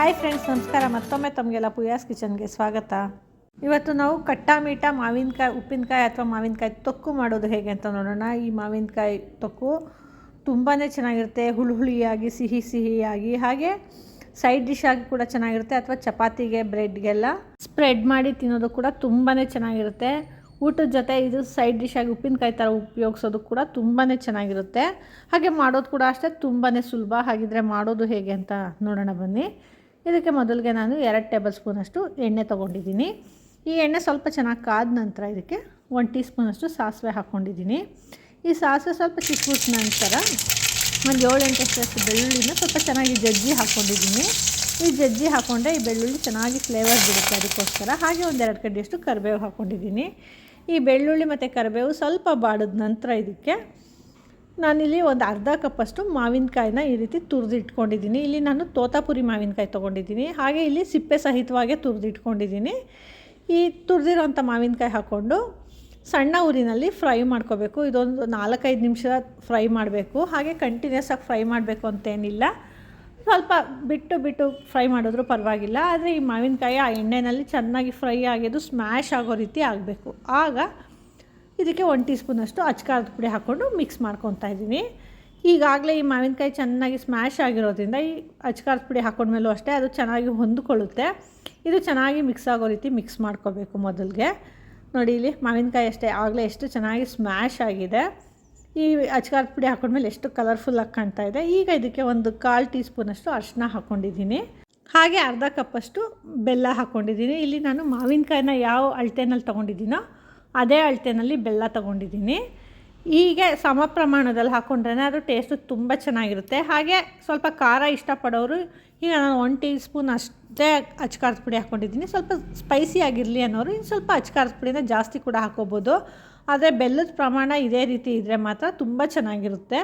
Hi friends ನಮಸ್ಕಾರ. ಮತ್ತೊಮ್ಮೆ ತಮಗೆಲ್ಲ ಪುಯಾಸ್ ಕಿಚನ್ಗೆ ಸ್ವಾಗತ. ಇವತ್ತು ನಾವು ಕಟ್ಟಾ ಮೀಟ ಮಾವಿನಕಾಯಿ, ಉಪ್ಪಿನಕಾಯಿ ಅಥವಾ ಮಾವಿನಕಾಯಿ ತೊಕ್ಕು ಮಾಡೋದು ಹೇಗೆ ಅಂತ ನೋಡೋಣ. ಈ ಮಾವಿನಕಾಯಿ ತೊಕ್ಕು ತುಂಬಾ ಚೆನ್ನಾಗಿರುತ್ತೆ. ಹುಳಿ ಹುಳಿಯಾಗಿ ಸಿಹಿ ಸಿಹಿಯಾಗಿ, ಹಾಗೆ ಸೈಡ್ ಡಿಶ್ ಆಗಿ ಕೂಡ ಚೆನ್ನಾಗಿರುತ್ತೆ ಅಥವಾ ಚಪಾತಿಗೆ, ಬ್ರೆಡ್ಗೆಲ್ಲ ಸ್ಪ್ರೆಡ್ ಮಾಡಿ ತಿನ್ನೋದು ಕೂಡ ತುಂಬಾ ಚೆನ್ನಾಗಿರುತ್ತೆ. ಊಟದ ಜೊತೆ ಇದು ಸೈಡ್ ಡಿಶ್ ಆಗಿ ಉಪ್ಪಿನಕಾಯಿ ಥರ ಉಪಯೋಗಿಸೋದು ಕೂಡ ತುಂಬಾ ಚೆನ್ನಾಗಿರುತ್ತೆ. ಹಾಗೆ ಮಾಡೋದು ಕೂಡ ಅಷ್ಟೇ ತುಂಬಾ ಸುಲಭ. ಹಾಗಿದ್ರೆ ಮಾಡೋದು ಹೇಗೆ ಅಂತ ನೋಡೋಣ ಬನ್ನಿ. ಇದಕ್ಕೆ ಮೊದಲಿಗೆ ನಾನು ಎರಡು ಟೇಬಲ್ ಸ್ಪೂನಷ್ಟು ಎಣ್ಣೆ ತೊಗೊಂಡಿದ್ದೀನಿ. ಈ ಎಣ್ಣೆ ಸ್ವಲ್ಪ ಚೆನ್ನಾಗಿ ಕಾದ ನಂತರ ಇದಕ್ಕೆ ಒನ್ ಟೀ ಸ್ಪೂನಷ್ಟು ಸಾಸಿವೆ ಹಾಕ್ಕೊಂಡಿದ್ದೀನಿ. ಈ ಸಾಸಿವೆ ಸ್ವಲ್ಪ ಚಿಕ್ಕ ನಂತರ ಒಂದು ಏಳು ಎಂಟಷ್ಟು ಬೆಳ್ಳುಳ್ಳಿನ ಸ್ವಲ್ಪ ಚೆನ್ನಾಗಿ ಜಜ್ಜಿ ಹಾಕ್ಕೊಂಡಿದ್ದೀನಿ. ಈ ಜಜ್ಜಿ ಹಾಕ್ಕೊಂಡ್ರೆ ಈ ಬೆಳ್ಳುಳ್ಳಿ ಚೆನ್ನಾಗಿ ಫ್ಲೇವರ್ ಬಿಡುತ್ತೆ ಅದಕ್ಕೋಸ್ಕರ. ಹಾಗೆ ಒಂದೆರಡು ಕಡ್ಡಿಯಷ್ಟು ಕರಿಬೇವು ಹಾಕ್ಕೊಂಡಿದ್ದೀನಿ. ಈ ಬೆಳ್ಳುಳ್ಳಿ ಮತ್ತು ಕರಿಬೇವು ಸ್ವಲ್ಪ ಬಾಡಿದ ನಂತರ ಇದಕ್ಕೆ ನಾನಿಲ್ಲಿ ಒಂದು ಅರ್ಧ ಕಪ್ಪಷ್ಟು ಮಾವಿನಕಾಯಿನ ಈ ರೀತಿ ತುರಿದಿಟ್ಕೊಂಡಿದ್ದೀನಿ. ಇಲ್ಲಿ ನಾನು ತೋತಾಪುರಿ ಮಾವಿನಕಾಯಿ ತೊಗೊಂಡಿದ್ದೀನಿ. ಹಾಗೆ ಇಲ್ಲಿ ಸಿಪ್ಪೆ ಸಹಿತವಾಗೇ ತುರಿದಿಟ್ಕೊಂಡಿದ್ದೀನಿ. ಈ ತುರಿದಿರೋಂಥ ಮಾವಿನಕಾಯಿ ಹಾಕ್ಕೊಂಡು ಸಣ್ಣ ಊರಿನಲ್ಲಿ ಫ್ರೈ ಮಾಡ್ಕೋಬೇಕು. ಇದೊಂದು ನಾಲ್ಕೈದು ನಿಮಿಷ ಫ್ರೈ ಮಾಡಬೇಕು. ಹಾಗೆ ಕಂಟಿನ್ಯೂಸ್ ಆಗಿ ಫ್ರೈ ಮಾಡಬೇಕು ಅಂತೇನಿಲ್ಲ. ಸ್ವಲ್ಪ ಬಿಟ್ಟು ಬಿಟ್ಟು ಫ್ರೈ ಮಾಡಿದ್ರೂ ಪರವಾಗಿಲ್ಲ. ಆದರೆ ಈ ಮಾವಿನಕಾಯಿ ಆ ಎಣ್ಣೆಯಲ್ಲಿ ಚೆನ್ನಾಗಿ ಫ್ರೈ ಆಗೋದು ಸ್ಮ್ಯಾಶ್ ಆಗೋ ರೀತಿ ಆಗಬೇಕು. ಆಗ ಇದಕ್ಕೆ ಒನ್ ಟೀ ಸ್ಪೂನಷ್ಟು ಅಚ್ಕಾರದ ಪುಡಿ ಹಾಕ್ಕೊಂಡು ಮಿಕ್ಸ್ ಮಾಡ್ಕೊತಾ ಇದ್ದೀನಿ. ಈಗಾಗಲೇ ಈ ಮಾವಿನಕಾಯಿ ಚೆನ್ನಾಗಿ ಸ್ಮ್ಯಾಶ್ ಆಗಿರೋದ್ರಿಂದ ಈ ಅಚ್ಕಾರದ ಪುಡಿ ಹಾಕೊಂಡ್ಮೇಲೂ ಅಷ್ಟೇ ಅದು ಚೆನ್ನಾಗಿ ಹೊಂದ್ಕೊಳ್ಳುತ್ತೆ. ಇದು ಚೆನ್ನಾಗಿ ಮಿಕ್ಸ್ ಆಗೋ ರೀತಿ ಮಿಕ್ಸ್ ಮಾಡ್ಕೋಬೇಕು ಮೊದಲಿಗೆ. ನೋಡಿ ಇಲ್ಲಿ ಮಾವಿನಕಾಯಿ ಅಷ್ಟೇ, ಆಗಲೇ ಎಷ್ಟು ಚೆನ್ನಾಗಿ ಸ್ಮ್ಯಾಶ್ ಆಗಿದೆ. ಈ ಅಚ್ಕಾರದ ಪುಡಿ ಹಾಕೊಂಡ್ಮೇಲೆ ಎಷ್ಟು ಕಲರ್ಫುಲ್ಲಾಗಿ ಕಾಣ್ತಾ ಇದೆ. ಈಗ ಇದಕ್ಕೆ ಒಂದು ಕಾಲು ಟೀ ಸ್ಪೂನಷ್ಟು ಅರಿಶಿನ ಹಾಕ್ಕೊಂಡಿದ್ದೀನಿ ಹಾಗೆ ಅರ್ಧ ಕಪ್ಪಷ್ಟು ಬೆಲ್ಲ ಹಾಕ್ಕೊಂಡಿದ್ದೀನಿ ಇಲ್ಲಿ ನಾನು ಮಾವಿನಕಾಯಿನ ಯಾವ ಅಳತೆನಲ್ಲಿ ತೊಗೊಂಡಿದ್ದೀನೋ ಅದೇ ಅಳತೆನಲ್ಲಿ ಬೆಲ್ಲ ತೊಗೊಂಡಿದ್ದೀನಿ. ಹೀಗೆ ಸಮ ಪ್ರಮಾಣದಲ್ಲಿ ಹಾಕ್ಕೊಂಡ್ರೆ ಅದು ಟೇಸ್ಟು ತುಂಬ ಚೆನ್ನಾಗಿರುತ್ತೆ. ಹಾಗೆ ಸ್ವಲ್ಪ ಖಾರ ಇಷ್ಟಪಡೋರು, ಈಗ ನಾನು ಒನ್ ಟೀ ಸ್ಪೂನ್ ಅಷ್ಟೇ ಅಚ್ಕಾರದ ಪುಡಿ ಹಾಕ್ಕೊಂಡಿದ್ದೀನಿ ಸ್ವಲ್ಪ ಸ್ಪೈಸಿ ಆಗಿರಲಿ ಅನ್ನೋರು ಇನ್ನು ಸ್ವಲ್ಪ ಅಚ್ಕಾರದ ಪುಡಿನ ಜಾಸ್ತಿ ಕೂಡ ಹಾಕ್ಕೋಬೋದು ಆದರೆ ಬೆಲ್ಲದ ಪ್ರಮಾಣ ಇದೇ ರೀತಿ ಇದ್ದರೆ ಮಾತ್ರ ತುಂಬ ಚೆನ್ನಾಗಿರುತ್ತೆ.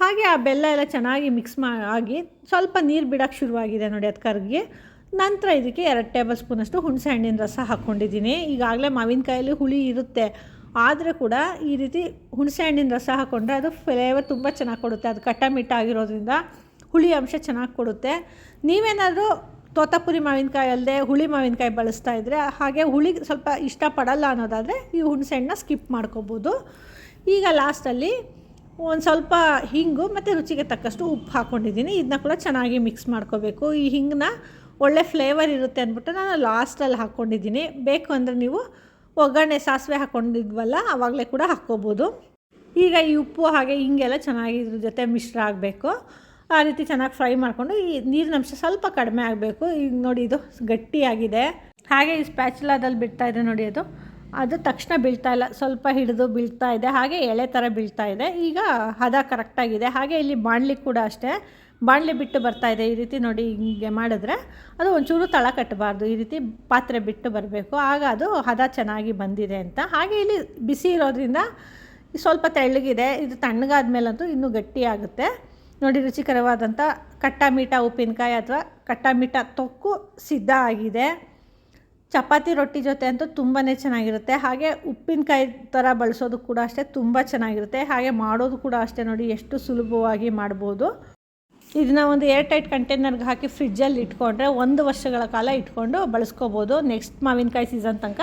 ಹಾಗೆ ಆ ಬೆಲ್ಲ ಎಲ್ಲ ಚೆನ್ನಾಗಿ ಮಿಕ್ಸ್ ಮಾ, ಆಗಿ ಸ್ವಲ್ಪ ನೀರು ಬಿಡೋಕ್ಕೆ ಶುರುವಾಗಿದೆ ನೋಡಿ ಅದು ಕರ್ಗಿ. ನಂತರ ಇದಕ್ಕೆ ಎರಡು ಟೇಬಲ್ ಸ್ಪೂನಷ್ಟು ಹುಣಸೆ ಹಣ್ಣಿನ ರಸ ಹಾಕ್ಕೊಂಡಿದ್ದೀನಿ. ಈಗಾಗಲೇ ಮಾವಿನಕಾಯಲ್ಲಿ ಹುಳಿ ಇರುತ್ತೆ. ಆದರೆ ಕೂಡ ಈ ರೀತಿ ಹುಣಸೆ ಹಣ್ಣಿನ ರಸ ಹಾಕ್ಕೊಂಡ್ರೆ ಅದು ಫ್ಲೇವರ್ ತುಂಬ ಚೆನ್ನಾಗಿ ಕೊಡುತ್ತೆ. ಅದು ಕಟ್ಟ ಹುಳಿ ಅಂಶ ಚೆನ್ನಾಗಿ ಕೊಡುತ್ತೆ. ನೀವೇನಾದರೂ ತೋತಾಪುರಿ ಮಾವಿನಕಾಯಿ ಅಲ್ಲದೆ ಹುಳಿ ಮಾವಿನಕಾಯಿ ಬಳಸ್ತಾ ಇದ್ದರೆ ಹಾಗೆ ಹುಳಿ ಸ್ವಲ್ಪ ಇಷ್ಟಪಡಲ್ಲ ಅನ್ನೋದಾದರೆ ಈ ಹುಣಸೆ ಹಣ್ಣನ್ನ ಸ್ಕಿಪ್ ಮಾಡ್ಕೋಬೋದು. ಈಗ ಲಾಸ್ಟಲ್ಲಿ ಒಂದು ಸ್ವಲ್ಪ ಹಿಂಗು ಮತ್ತು ರುಚಿಗೆ ತಕ್ಕಷ್ಟು ಉಪ್ಪು ಹಾಕ್ಕೊಂಡಿದ್ದೀನಿ ಇದನ್ನ ಕೂಡ ಚೆನ್ನಾಗಿ ಮಿಕ್ಸ್ ಮಾಡ್ಕೋಬೇಕು. ಈ ಹಿಂಗನ್ನ ಒಳ್ಳೆ ಫ್ಲೇವರ್ ಇರುತ್ತೆ ಅಂದ್ಬಿಟ್ಟು ನಾನು ಲಾಸ್ಟಲ್ಲಿ ಹಾಕ್ಕೊಂಡಿದ್ದೀನಿ. ಬೇಕು ಅಂದರೆ ನೀವು ಒಗ್ಗರಣೆ ಸಾಸಿವೆ ಹಾಕ್ಕೊಂಡಿದ್ವಲ್ಲ ಆವಾಗಲೇ ಕೂಡ ಹಾಕ್ಕೋಬೋದು. ಈಗ ಈ ಉಪ್ಪು ಹಾಗೆ ಹಿಂಗೆಲ್ಲ ಚೆನ್ನಾಗಿ ಇದ್ರ ಜೊತೆ ಮಿಶ್ರ ಆಗಬೇಕು. ಆ ರೀತಿ ಚೆನ್ನಾಗಿ ಫ್ರೈ ಮಾಡಿಕೊಂಡು ಈ ನೀರಿನ ಅಂಶ ಸ್ವಲ್ಪ ಕಡಿಮೆ ಆಗಬೇಕು. ಈಗ ನೋಡಿ ಇದು ಗಟ್ಟಿಯಾಗಿದೆ. ಹಾಗೆ ಈ ಸ್ಪ್ಯಾಚುಲಾದಲ್ಲಿ ಬಿಡ್ತಾ ಇದೆ ನೋಡಿ ಅದು. ಅದು ತಕ್ಷಣ ಬೀಳ್ತಾ ಇಲ್ಲ. ಸ್ವಲ್ಪ ಹಿಡಿದು ಬೀಳ್ತಾ ಇದೆ. ಹಾಗೆ ಎಳೆ ಥರ ಬೀಳ್ತಾ ಇದೆ. ಈಗ ಹದ ಕರೆಕ್ಟಾಗಿದೆ ಹಾಗೆ ಇಲ್ಲಿ ಬಾಣಲಿ ಕೂಡ ಅಷ್ಟೇ. ಬಾಣಲಿ ಬಿಟ್ಟು ಬರ್ತಾ ಇದೆ. ಈ ರೀತಿ ನೋಡಿ ಹಿಂಗೆ ಮಾಡಿದ್ರೆ ಅದು ಒಂಚೂರು ತಳ ಕಟ್ಟಬಾರ್ದು. ಈ ರೀತಿ ಪಾತ್ರೆ ಬಿಟ್ಟು ಬರಬೇಕು. ಆಗ ಅದು ಹದ ಚೆನ್ನಾಗಿ ಬಂದಿದೆ ಅಂತ. ಹಾಗೆ ಇಲ್ಲಿ ಬಿಸಿ ಇರೋದ್ರಿಂದ ಸ್ವಲ್ಪ ತೆಳ್ಳಗಿದೆ. ಇದು ತಣ್ಣಗಾದ ಮೇಲಂತೂ ಇನ್ನೂ ಗಟ್ಟಿಯಾಗುತ್ತೆ. ನೋಡಿ ರುಚಿಕರವಾದಂಥ ಕಟ್ಟ ಮೀಠ ಉಪ್ಪಿನಕಾಯಿ ಅಥವಾ ಕಟ್ಟ ಮೀಠ ತೊಕ್ಕು ಸಿದ್ಧ ಆಗಿದೆ. ಚಪಾತಿ ರೊಟ್ಟಿ ಜೊತೆ ಅಂತೂ ತುಂಬಾ ಚೆನ್ನಾಗಿರುತ್ತೆ. ಹಾಗೆ ಉಪ್ಪಿನಕಾಯಿ ಥರ ಬಳಸೋದು ಕೂಡ ಅಷ್ಟೇ ತುಂಬ ಚೆನ್ನಾಗಿರುತ್ತೆ. ಹಾಗೆ ಮಾಡೋದು ಕೂಡ ಅಷ್ಟೇ ನೋಡಿ ಎಷ್ಟು ಸುಲಭವಾಗಿ ಮಾಡ್ಬೋದು. ಇದನ್ನ ಒಂದು ಏರ್ ಟೈಟ್ ಕಂಟೈನರ್ಗೆ ಹಾಕಿ ಫ್ರಿಜ್ಜಲ್ಲಿ ಇಟ್ಕೊಂಡ್ರೆ ಒಂದು ವರ್ಷಗಳ ಕಾಲ ಇಟ್ಕೊಂಡು ಬಳಸ್ಕೋಬೋದು. ನೆಕ್ಸ್ಟ್ ಮಾವಿನಕಾಯಿ ಸೀಸನ್ ತನಕ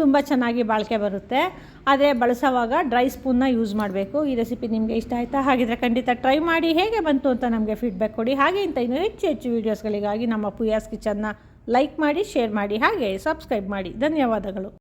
ತುಂಬ ಚೆನ್ನಾಗಿ ಬಾಳಿಕೆ ಬರುತ್ತೆ. ಆದರೆ ಬಳಸೋವಾಗ ಡ್ರೈ ಸ್ಪೂನ್ನ ಯೂಸ್ ಮಾಡಬೇಕು. ಈ ರೆಸಿಪಿ ನಿಮಗೆ ಇಷ್ಟ ಆಯಿತಾ? ಹಾಗಿದ್ರೆ ಖಂಡಿತ ಟ್ರೈ ಮಾಡಿ. ಹೇಗೆ ಬಂತು ಅಂತ ನಮಗೆ ಫೀಡ್ಬ್ಯಾಕ್ ಕೊಡಿ. ಹಾಗೆ ಇಂಥ ಇನ್ನೂ ಹೆಚ್ಚು ಹೆಚ್ಚು ವೀಡಿಯೋಸ್ಗಳಿಗಾಗಿ ನಮ್ಮ ಪುಯಾಸ್ ಕಿಚನ್ನ ಲೈಕ್ ಮಾಡಿ ಶೇರ್ ಮಾಡಿ, ಹಾಗೆ ಸಬ್ಸ್ಕ್ರೈಬ್ ಮಾಡಿ. ಧನ್ಯವಾದಗಳು.